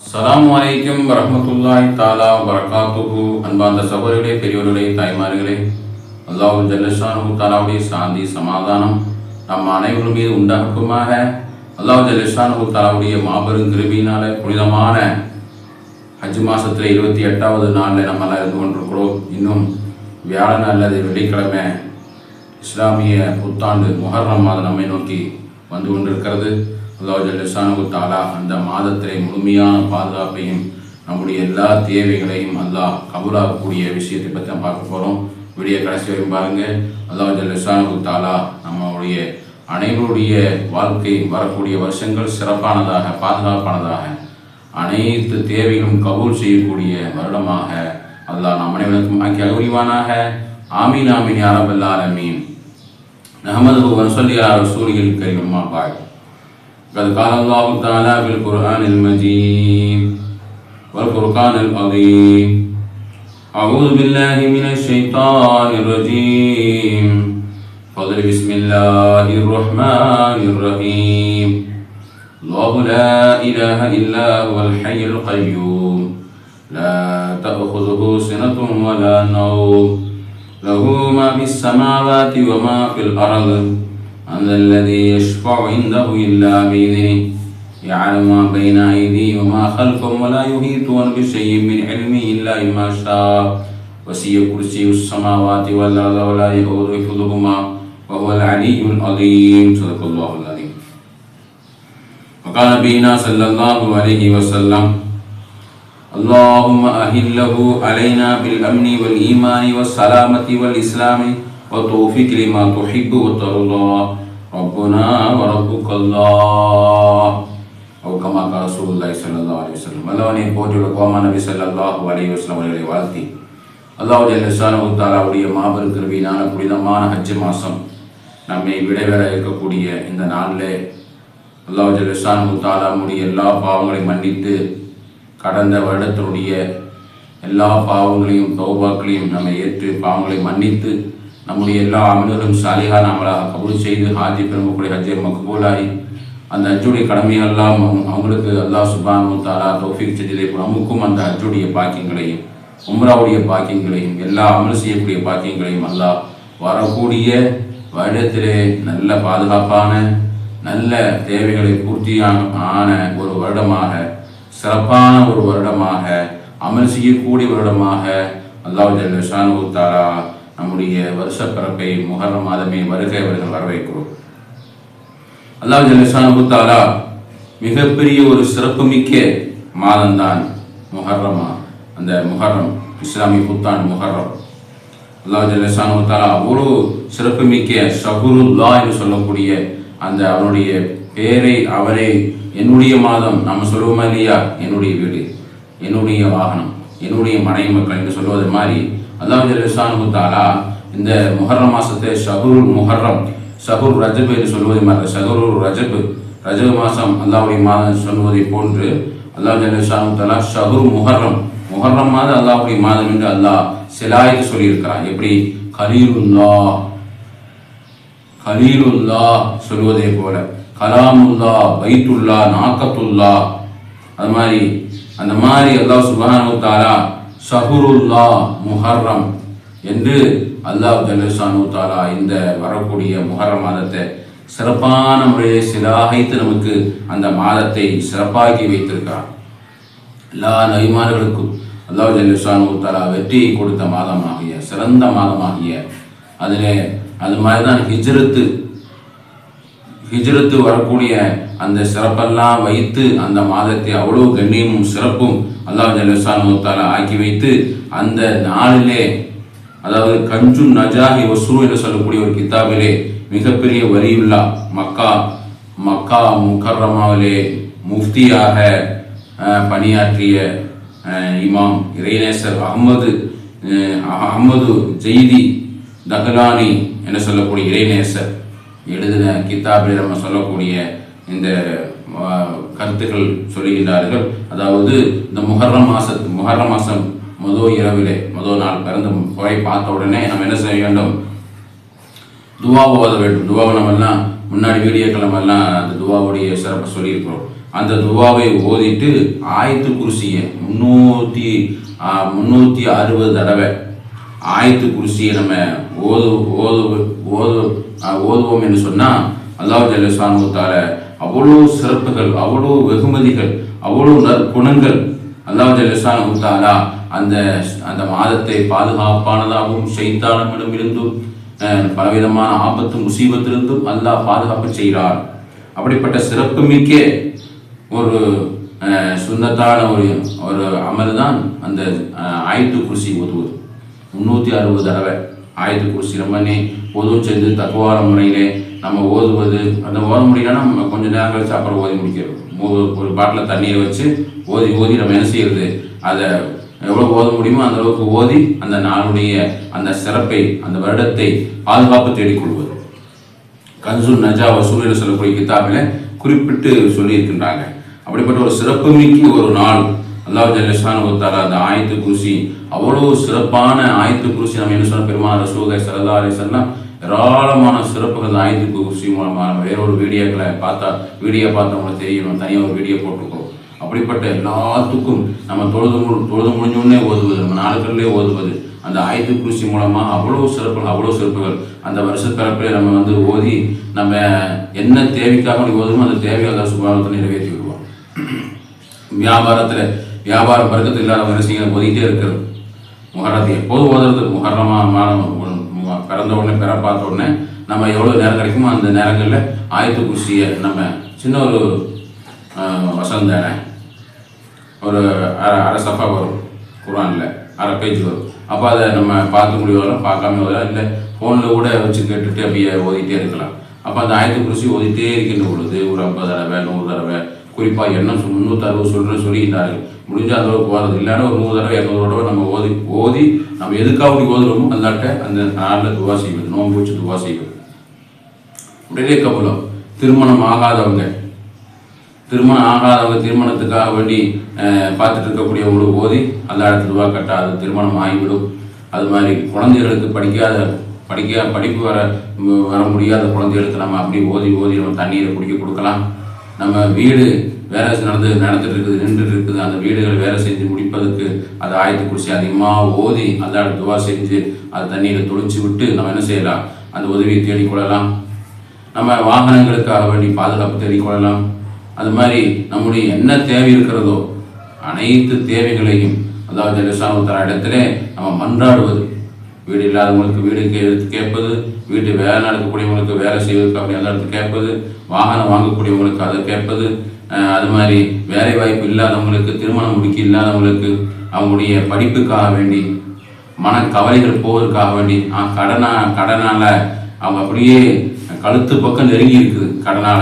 அஸ்லாம் வலைக்கம் வரமத்துல்லாய் தாலா வரகாத்துஹு அன்பார்ந்த சகோதரர்களே பெரியவர்களே தாய்மார்களே அல்லாஹு ஜல்லஷானு தாலாவுடைய சாந்தி சமாதானம் நம் அனைவரும் மீது உண்டாக்குமாக அல்லாஹு ஜல்லஷானு தாலாவுடைய மாபெரும் கிருபியினால புனிதமான ஹஜ் மாசத்துல இருபத்தி எட்டாவது நாளில் நம்ம எல்லாம் இருந்து கொண்டிருக்கிறோம். இன்னும் வியாழன் அல்லது வெள்ளிக்கிழமை இஸ்லாமிய புத்தாண்டு முஹர்ரம் மாதம் நம்மை நோக்கி வந்து கொண்டிருக்கிறது. அல்லாஹ் தாலா அந்த மாதத்திலே முழுமையான பாதுகாப்பையும் நம்முடைய எல்லா தேவைகளையும் அல்லாஹ் கபூலாகக்கூடிய விஷயத்தை பற்றி தான் பார்க்க போகிறோம் விடிய கடைசி வரையும் பாருங்கள் அல்லாஹ் ஜல்லுசானு தாலா நம்மளுடைய அனைவருடைய வாழ்க்கை வரக்கூடிய வருஷங்கள் சிறப்பானதாக பாதுகாப்பானதாக அனைத்து தேவைகளும் கபூல் செய்யக்கூடிய வருடமாக அல்லாஹ் நம் அனைவருக்கும் ஆக்கிய அறிவானாக ஆமீன் ஆமீன் யாரபல்லால் அமீன் நஹமது சொல்லி யார் சூரியல் கரிமம்மா பாய் قد قال الله تعالى في القرآن المجيد والفرقان العظيم. أعوذ بالله من الشيطان الرجيم. فضل بسم الله الرحمن الرحيم. الله لا إله إلا هو الحي القيوم. لا تأخذه سنة ولا نوم. له ما في السماوات وما في الأرض. ذا الذي يشفع عنده إلا بإذنه. يعلم ما بين أيديهم وما خلفهم ولا يحيطون بشيء من علمه إلا بما شاء. وسع كرسي السماوات والأرض ولا يؤوده حفظهما وهو العلي العظيم. صدق الله العظيم. وقال نبينا صلى الله عليه وسلم اللهم أهله علينا بالأمن والإيمان والسلامة والإسلام والتوفيق لما تحب وترضى ربنا وربك الله أو كما قال رسول الله صلى الله عليه وسلم வல்லவனை போற்றியுள்ள கோமா நபி ஸல்லல்லாஹு அலைஹி வஸல்லம் அவர்களை வாழ்த்தி அல்லாஹ் ஜல்லஷானு தாலாவுடைய மாபெரும் கிருபியினால புனிதமான ஹஜ் மாதம் நம்மை விடைபெற இருக்கக்கூடிய இந்த நாளிலே அல்லாஹ் ஜல்லஷானு தாலாவுடைய எல்லா பாவங்களையும் மன்னித்து கடந்த வருடத்தினுடைய எல்லா பாவங்களையும் தௌபாக்களையும் நம்ம ஏற்று பாவங்களை மன்னித்து நம்முடைய எல்லா அமல்களும் சாலிகா நம்மளாக கபூல் செய்து ஹாஜி பெருமக்கூடிய ஹஜ்ஜர் மக்பூலாகி அந்த அஜுடைய கடமையெல்லாம் அவங்களுக்கு அல்லாஹ் சுபானு தாலா தௌஃபீக் செஞ்சதை போல நமக்கும் அந்த அஜுடைய பாக்கியங்களையும் உம்ராவுடைய பாக்கியங்களையும் எல்லா அமல் செய்யக்கூடிய பாக்கியங்களையும் அல்லாஹ் வரக்கூடிய வருடத்திலே நல்ல பாதுகாப்பான நல்ல தேவைகளை பூர்த்தியான ஆன ஒரு வருடமாக சிறப்பான ஒரு வருடமாக அமல் செய்யக்கூடிய வருடமாக அல்லாஹ் ஜல்லஷானு தாலா நம்முடைய வருஷ பிறப்பை மாதமே வருகை அவர்கள் வரவேற்கிறோம். அல்லாஹ் ஜல்லஷானு மிகப்பெரிய ஒரு சிறப்புமிக்க மாதம்தான் முஹர்ரமா அந்த முஹர்ரம் இஸ்லாமிய புத்தான் முஹர்ரம் அல்லாஹ் ஜல்லஷானு அவ்வளோ சிறப்புமிக்க ஷகுருல்லா என்று சொல்லக்கூடிய அந்த அவனுடைய பேரை அவரை என்னுடைய மாதம் நம்ம சொல்லுவோமா இல்லையா? என்னுடைய வீடு என்னுடைய வாகனம் என்னுடைய மனைவி மக்கள் என்று சொல்வது மாதிரி அல்லாஹ் தாலா இந்த முஹர்ரம் மாசத்தை ஷஹுருல் முஹர்ரம் ஷஹுர் ரஜப் என்று சொல்வது மாதிரி ஷஹுருல் ரஜப் ரஜப் மாசம் அல்லாஹுடைய மாதம் சொல்வதை போன்று அல்லாஹ் ஜல்லஷானு தாலா ஷகுர் முஹர்ரம் முஹர்ரம் மாதம் அல்லாஹ்வுடைய மாதம் என்று அல்லாஹ் சிலாய்க்கு சொல்லியிருக்கிறான். எப்படி? கலீலுல்லா கலீலுல்லா சொல்வதே போல. கலாமுல்லா பைத்துல்லா நாக்கத்துல்லா அது மாதிரி அந்த மாதிரி அல்லாஹ் சுபானு தாலா ஷஹுருல்லா முஹர்ரம் என்று அல்லாஹ் ஜல்லஷானு தாலா இந்த வரக்கூடிய முஹர்ரம் மாதத்தை சிறப்பான முறையை சிலாகைத்து நமக்கு அந்த மாதத்தை சிறப்பாக்கி வைத்திருக்கிறார் எல்லா நபிமார்களுக்கும் அல்லாஹ் ஜல்லுஷானு தாலா வெற்றியை கொடுத்த மாதமாகிய சிறந்த மாதமாகிய அதிலே அது மாதிரி தான் ஹிஜ்ரத்து ஹிஜ்ரத்து வரக்கூடிய அந்த சிறப்பெல்லாம் வைத்து அந்த மாதத்தை அவ்வளோ கண்ணியமும் சிறப்பும் அல்லாஹ் ஜல்லுஷானு ஆக்கி வைத்து அந்த நாளிலே அதாவது கஞ்சு நஜாஹி வசூ என்று சொல்லக்கூடிய ஒரு கித்தாபிலே மிகப்பெரிய வரியுல்லா மக்கா மக்கா முக்கர்ரமாவிலே முஃப்தியாக பணியாற்றிய இமாம் இறைநேசர் அகமது அகமது ஜெய்தி தஹலானி என்று சொல்லக்கூடிய இறைநேசர். எழுதின கித்தாபில் நம்ம சொல்லக்கூடிய இந்த கருத்துக்கள் சொல்லுகின்றார்கள் அதாவது இந்த முஹர்ரம் மாசத்து முஹர்ரம் மாசம் முதல் இரவிலே மதோ நாள் பிறந்த புகை பார்த்த உடனே நம்ம என்ன செய்ய வேண்டும்? துவா ஓத வேண்டும். துவாவை நம்ம எல்லாம் முன்னாடி வீடியோக்கள் நம்ம எல்லாம் அந்த துவாவுடைய சிறப்பை சொல்லியிருக்கிறோம். அந்த துவாவை ஓதிட்டு ஆயத்து குருசியை முன்னூற்றி முந்நூற்றி அறுபது தடவை ஆயத்து குருசியை நம்ம ஓது ஓது ஓது ஓதுவோம் என்று சொன்னால் அல்லாஹ் ஜல்லசானுத்தால அவ்வளோ சிறப்புகள் அவ்வளோ வெகுமதிகள் அவ்வளோ நற்குணங்கள் அல்லாஹ் ஜல்லசானுத்தாலா அந்த அந்த மாதத்தை பாதுகாப்பானதாகவும் ஷைத்தானமிடம் இருந்தும் பலவிதமான ஆபத்து முசீபத்திலிருந்தும் அல்லாஹ் பாதுகாப்பு செய்கிறார் அப்படிப்பட்ட சிறப்புமிக்க ஒரு சுந்தத்தான ஒரு ஒரு அமல் தான் அந்த ஆயத்து குருசி ஓதுவது. முந்நூற்றி அறுபது தடவை ஆயத்து குருசி ரொம்ப நீ பொதுவும் செஞ்சு தத்துவார முறையிலே நம்ம ஓதுவது அந்த ஓத முடியலன்னா நம்ம கொஞ்சம் நேரம் கழிச்சு அப்புறம் ஓதி முடிக்கிறது. ஒரு பாட்டில் தண்ணியை வச்சு ஓதி ஓதி நம்ம என்ன செய்யறது? அதை எவ்வளோ ஓத முடியுமோ அந்த அளவுக்கு ஓதி அந்த நாளுடைய அந்த சிறப்பை அந்த வருடத்தை பாதுகாப்பு தேடிக்கொள்வது. கன்சு நஜா வசூலில் சொல்லக்கூடிய கிதாபில் குறிப்பிட்டு சொல்லியிருக்கின்றாங்க. அப்படிப்பட்ட ஒரு சிறப்புமிக்க ஒரு நாள் அல்லாஹ் ஜல்லஷான் ஒத்தாரா அந்த ஆயத்து குருசி அவ்வளோ சிறப்பான ஆயத்து குருசி நம்ம என்ன சொன்ன பெருமான ரசூகை சரதா அலிசல்லாம் ஏராளமான சிறப்புகள் அந்த ஆயத்து வேறொரு மூலமாக வேற ஒரு வீடியோக்களை பார்த்தா வீடியோ பார்த்தவங்களை தெரியும். தனியாக ஒரு வீடியோ போட்டிருக்கோம். அப்படிப்பட்ட எல்லாத்துக்கும் நம்ம தொழுது முழு தொழுது முடிஞ்சோடனே ஓதுவது நம்ம நாட்கள்லேயே ஓதுவது அந்த ஆயுத குருசி மூலமாக அவ்வளோ சிறப்புகள் அவ்வளோ சிறப்புகள். அந்த வருஷ பிறப்பில் நம்ம வந்து ஓதி நம்ம என்ன தேவைக்காக நீ ஓதுமோ அந்த தேவையாக அதை சுபாவத்தை நிறைவேற்றி விடுவோம் வியாபாரத்தில் வியாபார பறக்கத்து இல்லாத வரிசைகளை ஓதிக்கிட்டே இருக்கிறது. முகரத்தை எப்போது ஓதுறது முகரமாக பிறந்த உடனே பிற பார்த்த உடனே நம்ம எவ்வளோ நேரம் கிடைக்குமோ அந்த நேரங்களில் ஆயத்து குருசியை நம்ம சின்ன ஒரு வசந்த வசனம் தானே ஒரு அரை அரை சஃபா வரும் குரானில் அரை பேஜ் வரும். அப்போ அதை நம்ம பார்த்து முடியாதோ பார்க்காம ஓதலாம் இல்லை ஃபோனில் கூட வச்சு கேட்டுட்டு அப்படியே ஓதிட்டே இருக்கலாம். அப்போ அந்த ஆயத்து குறிச்சி ஓதிட்டே இருக்கின்ற பொழுது ஒரு ஐம்பது தடவை நூறு தடவை குறிப்பாக எண்ணம் முந்நூற்றறுபது முந்நூற்றி அறுபது சொல்கிற சொல்லியிருந்தார்கள் முடிஞ்ச அந்த அளவுக்கு போகிறது இல்லைன்னா ஒரு நூறு தடவை இரநூறு தடவை நம்ம ஓதி ஓதி நம்ம எதுக்காக அப்படி ஓதுறோமோ அந்தாட்ட அந்த நாளில் துவா செய்வது நோன்பு வச்சு துவா செய்வது உடனே கபலம் திருமணம் ஆகாதவங்க திருமணம் ஆகாதவங்க திருமணத்துக்காக வேண்டி பார்த்துட்டு இருக்கக்கூடியவங்களுக்கு ஓதி அந்த இடத்துல ரூபா கட்டாது திருமணம் ஆகிவிடும். அது மாதிரி குழந்தைகளுக்கு படிக்காத படிக்க படிப்பு வர வர முடியாத குழந்தைகளுக்கு நம்ம அப்படி ஓதி ஓதி நம்ம தண்ணீரை குடிக்க கொடுக்கலாம். நம்ம வீடு வேலை நடந்து நடந்துட்டு இருக்குது நின்றுட்டு இருக்குது அந்த வீடுகள் வேலை செஞ்சு முடிப்பதற்கு அதை ஆயத்து குடிச்சு அதிகமாக ஓதி அந்த துவா செஞ்சு அது தண்ணியில் தொளிச்சு விட்டு நம்ம என்ன செய்யலாம்? அந்த உதவியை தேடிக்கொள்ளலாம் நம்ம வாகனங்களுக்காக வேண்டி பாதுகாப்பு தேடிக்கொள்ளலாம் அது மாதிரி நம்முடைய என்ன தேவை இருக்கிறதோ அனைத்து தேவைகளையும் அதாவது தர இடத்துல நம்ம மன்றாடுவது. வீடு இல்லாதவங்களுக்கு வீடு கே கேட்பது வீட்டு வேலை நடக்கக்கூடியவங்களுக்கு வேலை செய்வதற்கு அப்படி அந்த இடத்துல கேட்பது வாகனம் வாங்கக்கூடியவங்களுக்கு அதை கேட்பது அது மாதிரி வேலை வாய்ப்பு இல்லாதவங்களுக்கு திருமணம் முடிக்க இல்லாதவங்களுக்கு அவங்களுடைய படிப்புக்காக வேண்டி மன கவலைகள் போவதற்காக வேண்டி கடனா கடனால அவங்க அப்படியே கழுத்து பக்கம் நெருங்கி இருக்குது கடனால.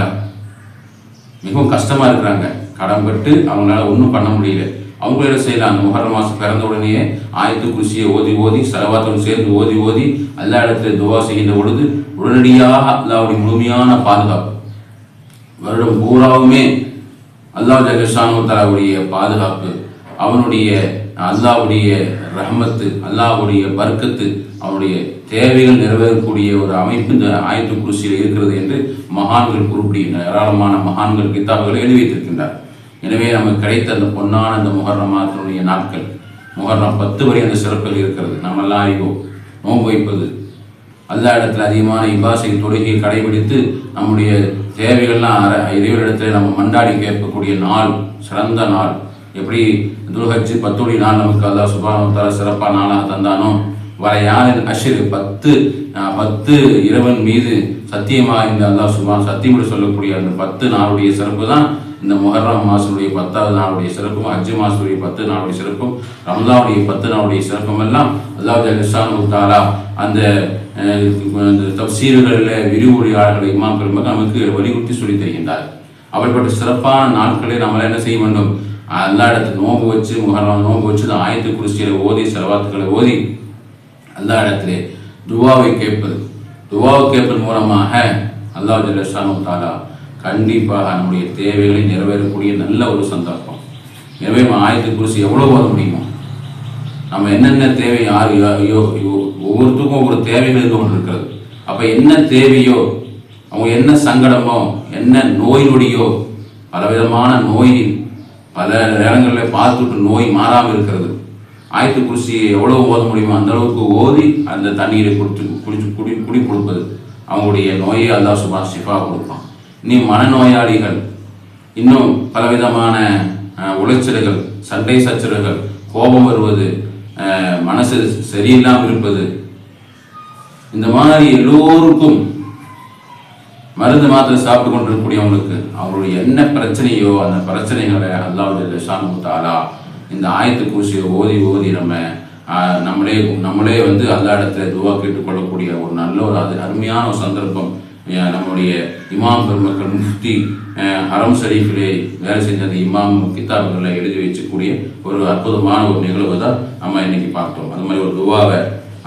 மிகவும் கஷ்டமா இருக்கிறாங்க. கடன் பட்டு அவங்களால ஒன்றும் பண்ண முடியல. அவங்க என்ன செய்யலாம்? அந்த முகர மாதம் பிறந்த உடனேயே ஆயத்து குருசியை ஓதி ஓதி செலவாத்தோடு சேர்ந்து ஓதி ஓதி எல்லா இடத்துல துவா செய்கின்ற பொழுது உடனடியாக அல்லாவுடைய முழுமையான பாதுகாப்பு. வருடம் பூராவுமே அல்லாஹ் ஜெகஷானுத்தலாவுடைய பாதுகாப்பு அவனுடைய அல்லாவுடைய ரஹமத்து அல்லாஹ்வுடைய பர்க்கத்து அவனுடைய தேவைகள் நிறைவேறக்கூடிய ஒரு அமைப்பு இந்த ஆயத்து குருசியில் இருக்கிறது என்று மகான்கள் குறிப்பிடுகின்றனர். ஏராளமான மகான்கள் கித்தாபுகளை எழுதி வைத்திருக்கின்றார். எனவே நமக்கு கிடைத்த அந்த பொன்னான அந்த முகர்ணமாத்தினுடைய நாட்கள் முகர்ணம் பத்து வரை அந்த சிறப்பில் இருக்கிறது. நாம் எல்லாம் அறிவோம். நோன்பு வைப்பது அல்லா இடத்துல அதிகமான இபாசை தொழுகையை கடைபிடித்து நம்முடைய தேவைகள்லாம் அற- இறைவனிடத்தில் நம்ம மண்டாடி கேட்கக்கூடிய நாள் சிறந்த நாள். எப்படி துல்ஹஜ் பத்துடைய நாள் நமக்கு அல்லா சுபானத்தால சிறப்பான நாளாக தந்தானோ வர யாரின் அஷிர் பத்து பத்து இரவன் மீது சத்தியமாக இந்த அல்லா சுபான் சத்தியமுடி சொல்லக்கூடிய அந்த பத்து நாளுடைய சிறப்பு தான் இந்த முஹர்ரம் மாசனுடைய பத்தாவது நாளுடைய சிறப்பும் அஜு மாசனுடைய பத்து நாளுடைய சிறப்பும் ரமலானுடைய பத்து நாளுடைய சிறப்பும் எல்லாம் அல்லாஹ் ஜல்லிஷானு தாலா அந்த தப்சீர்களில் விரிவுரையாளர்கள் இமாம் பெருமக்கள் நமக்கு வலியுறுத்தி சொல்லி தருகின்றார். அப்படிப்பட்ட சிறப்பான நாட்களை நம்மளால் என்ன செய்ய வேண்டும்? எல்லா இடத்துல நோம்பு வச்சு முகரம் நோம்பு வச்சு தான் ஆயத்து குருசியில் ஓதி செலவாத்துக்களை ஓதி எல்லா இடத்திலே துவாவை கேட்பது. துவாவை கேட்பதன் மூலமாக அல்லா ஜல்லஷானு தாலா கண்டிப்பாக நம்முடைய தேவைகளை நிறைவேறக்கூடிய நல்ல ஒரு சந்தர்ப்பம். எனவே நம்ம ஆயத்து குருசி எவ்வளோ ஓத முடியுமோ? நம்ம என்னென்ன தேவை யார் யா- ஒரு ஐயோ ஒவ்வொருத்துக்கும் தேவைகள் இருந்து இருக்கிறது அப்போ என்ன தேவையோ அவங்க என்ன சங்கடமோ என்ன நோய் நொடியோ பலவிதமான நோய் பல நேரங்களில் பார்த்துட்டு நோய் மாறாமல் இருக்கிறது. ஆயத்து குருசியை எவ்வளோ ஓத முடியுமோ அந்த அளவுக்கு ஓதி அந்த தண்ணீரை குடிச்சு குடிச்சு குடி குடி கொடுப்பது. அவங்களுடைய நோயை அல்லா சுபா சிஃபா கொடுப்பான். இனி மனநோயாளிகள் இன்னும் பலவிதமான உளைச்சல்கள் சண்டை சச்சரவுகள் கோபம் வருவது மனசு சரியில்லாமல் இருப்பது இந்த மாதிரி எல்லோருக்கும் மருந்து மாத்திரை சாப்பிட்டு கொண்டிருக்கக்கூடியவங்களுக்கு அவருடைய என்ன பிரச்சனையோ அந்த பிரச்சனைகளை அல்லாவுடைய ஷானு தாலா இந்த ஆயத்து கூசியை ஓதி ஓதி நம்ம நம்மளே நம்மளே வந்து அல்லா இடத்துல துவா கேட்டுக்கொள்ளக்கூடிய ஒரு நல்ல ஒரு அது அருமையான ஒரு சந்தர்ப்பம். நம்முடைய இமாம் பெருமக்கள் முஃப்தி ஹரம் ஷரீஃபிலே வேலை செஞ்ச அந்த இமாம் கிதாபுகளை எழுதி வச்சக்கூடிய ஒரு அற்புதமான ஒரு நிகழ்வு தான் நம்ம இன்னைக்கு பார்த்தோம். அது மாதிரி ஒரு துவாவை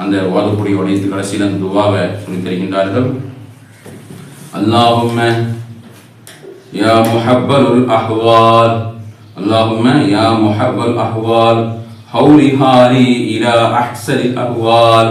அந்த ஓதக்கூடிய உடையத்து கடைசியில் அந்த துவாவை சொல்லித் தருகின்றார்கள் اللهم يا محبل الأحوال اللهم يا محب الأحوال حول حالي إلى أحسن الأحوال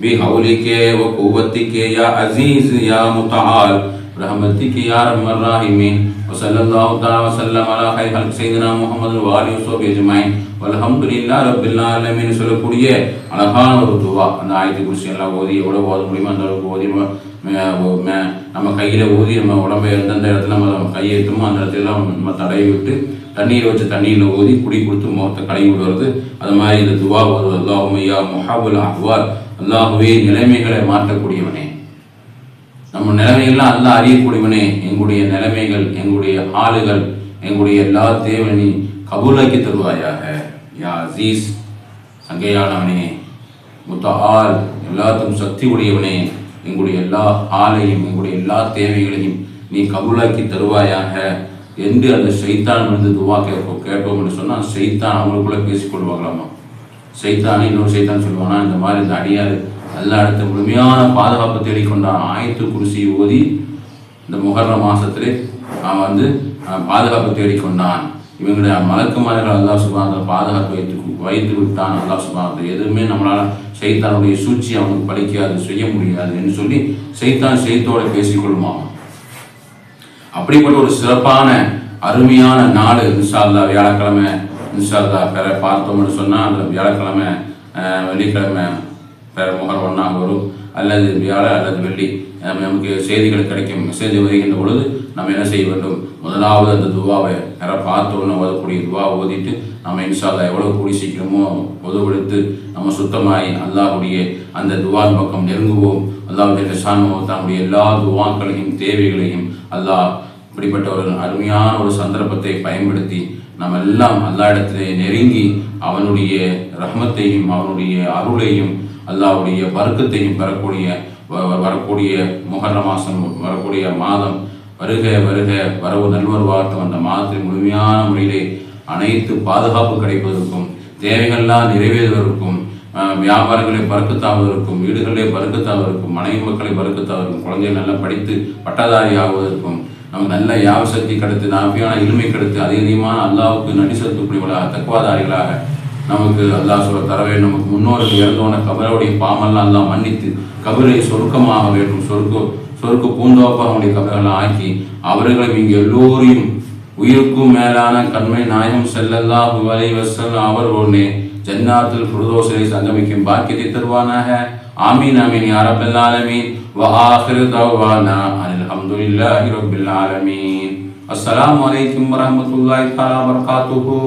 بحولك وقوتك يا عزيز يا متعال برحمتك يا أرحم الراحمين وصلى الله تعالى وسلم على خير خلق سيدنا محمد وآله وصحبه أجمعين والحمد لله رب العالمين சொல்லக்கூடிய அழகான ஒரு துவா அந்த ஆயத்தை குறித்து எல்லாம் ஓதி எவ்வளோ ஓத முடியுமோ அந்த அளவுக்கு ஓதி ம- ம- ஓ- ம- நம்ம கையில் ஊதி நம்ம உடம்பை எந்தெந்த இடத்துல நம்ம கையெழுத்துமோ அந்த இடத்துல எல்லாம் நம்ம தடவி விட்டு தண்ணீரை வச்சு தண்ணியில் ஊதி குடி கொடுத்து முகத்தை கழுவி விடுறது அது மாதிரி இந்த துவா ஓதுவது அல்லாஹுமையா முஹாபுல் அஹ்வார் அல்லாஹுவே நிலைமைகளை மாற்றக்கூடியவனே நம்ம நிலைமைகள்லாம் அல்ல அறியக்கூடியவனே எங்களுடைய நிலைமைகள் எங்களுடைய ஆளுகள் எங்களுடைய எல்லா தேவனி கபூலாக்கி தருவாயாக. யா அசீஸ் சங்கையானவனே ஆள் எல்லாத்துக்கும் சக்தி உடையவனே எங்களுடைய எல்லா ஆளையும் எங்களுடைய எல்லா தேவைகளையும் நீ கபூலாக்கி தருவாயாக. என்று அந்த சைத்தான் வந்து துவா கேட்போம் கேட்டோம் என்று சொன்னால் சைத்தான் அவங்களுக்குள்ள பேசிக்கொள்வாங்களாமா? சைத்தான் இன்னொரு சைத்தான் சொல்லுவானா இந்த மாதிரி இந்த அடியார் எல்லா அடுத்த முழுமையான பாதுகாப்பு தேடிக்கொண்டான் ஆயத்து குருசி ஓதி இந்த முகர்ண மாதத்திலே அவன் வந்து பாதுகாப்பு தேடிக்கொண்டான். இவங்களுடைய மலக்குமார்கள் அல்லாஹ் சுபாந்த பாதுகாப்பு வைத்து வைத்து விட்டான் அல்லாஹ் சுபாந்த எதுவுமே நம்மளால் சைத்தானுடைய சூழ்ச்சி அவனுக்கு படிக்காது செய்ய முடியாது என்று சொல்லி சைத்தான் சைத்தோட பேசிக்கொள்ளுமா அப்படிப்பட்ட ஒரு சிறப்பான அருமையான நாடு இன்ஷால்லா வியாழக்கிழமை. இன்ஷால்லா பெற பார்த்தோம்னு சொன்னால் அந்த வியாழக்கிழமை வெள்ளிக்கிழமை முகர் ஒன்றாக வரும் அல்லது வியாழ அல்லது வெள்ளி நமக்கு செய்திகள் கிடைக்கும். மெசேஜ் வருகின்ற பொழுது நம்ம என்ன செய்ய வேண்டும்? முதலாவது அந்த துவாவை பெற பார்த்தோன்னு ஓதக்கூடிய துவா ஓதிட்டு நம்ம இன்ஷால்லா எவ்வளோ கூடி சீக்கிரமோ உதவெடுத்து நம்ம சுத்தமாகி அல்லாஹ்வுடைய அந்த துவான் பக்கம் நெருங்குவோம். அல்லாஹ் ஷானோ தன்னுடைய எல்லா துவாக்களையும் தேவைகளையும் அல்லாஹ் இப்படிப்பட்ட ஒரு அருமையான ஒரு சந்தர்ப்பத்தை பயன்படுத்தி நம்ம எல்லாம் அல்லா இடத்திலே நெருங்கி அவனுடைய ரஹ்மத்தையும் அவனுடைய அருளையும் அல்லாவுடைய வர்க்கத்தையும் பெறக்கூடிய வரக்கூடிய முகர மாதம் வரக்கூடிய மாதம் வருக வருக வரவு நல்வருவாட்டம் அந்த மாதத்தில் முழுமையான முறையிலே அனைத்து பாதுகாப்பு கிடைப்பதற்கும் தேவைகள்லாம் நிறைவேறுவதற்கும் வியாபாரங்களை பறக்கத்தாவதற்கும் வீடுகளை பறக்கத்தாவதற்கும் மனைவி மக்களை பறக்கத்தாவதற்கும் குழந்தைகள் நல்லா படித்து பட்டதாரி ஆகுவதற்கும் நமக்கு நல்ல யாவ சக்தி கிடைத்து நாபியான இருமை கிடைத்து அதிக அதிகமான அல்லாவுக்கு நடி செலுத்தக்கூடியவர்களாக தக்குவாதாரிகளாக நமக்கு அல்லாஹ் சொல்ல தர வேண்டும் நமக்கு முன்னோர்கள் இறந்தோன கபருடைய பாமெல்லாம் எல்லாம் மன்னித்து கபரை சொருக்கமாக வேண்டும் சொருக்க சொருக்க பூந்தோப்பாக அவனுடைய ஆக்கி அவர்களும் இங்கே எல்லோரையும் உயிருக்கும் மேலான கண்மை நாயம் செல்லல்லா அலைஹி அவர் ஒன்னே ஜன்னாத்துல் ஃபிர்தௌஸிலே சங்கமிக்கும் பாக்கியத்தை தருவானாக. ஆமீன் ஆமீன் யாரபெல்லாலமீன் ரப்பல் ஆலமீன். வ ஆகிரு தஅவானா அனில் ஹம்துலில்லாஹி ரப்பில் ஆலமீன். அஸ்ஸலாமு அலைக்கும் வரஹ்மத்துல்லாஹி தஆலா வபரகாத்துஹு.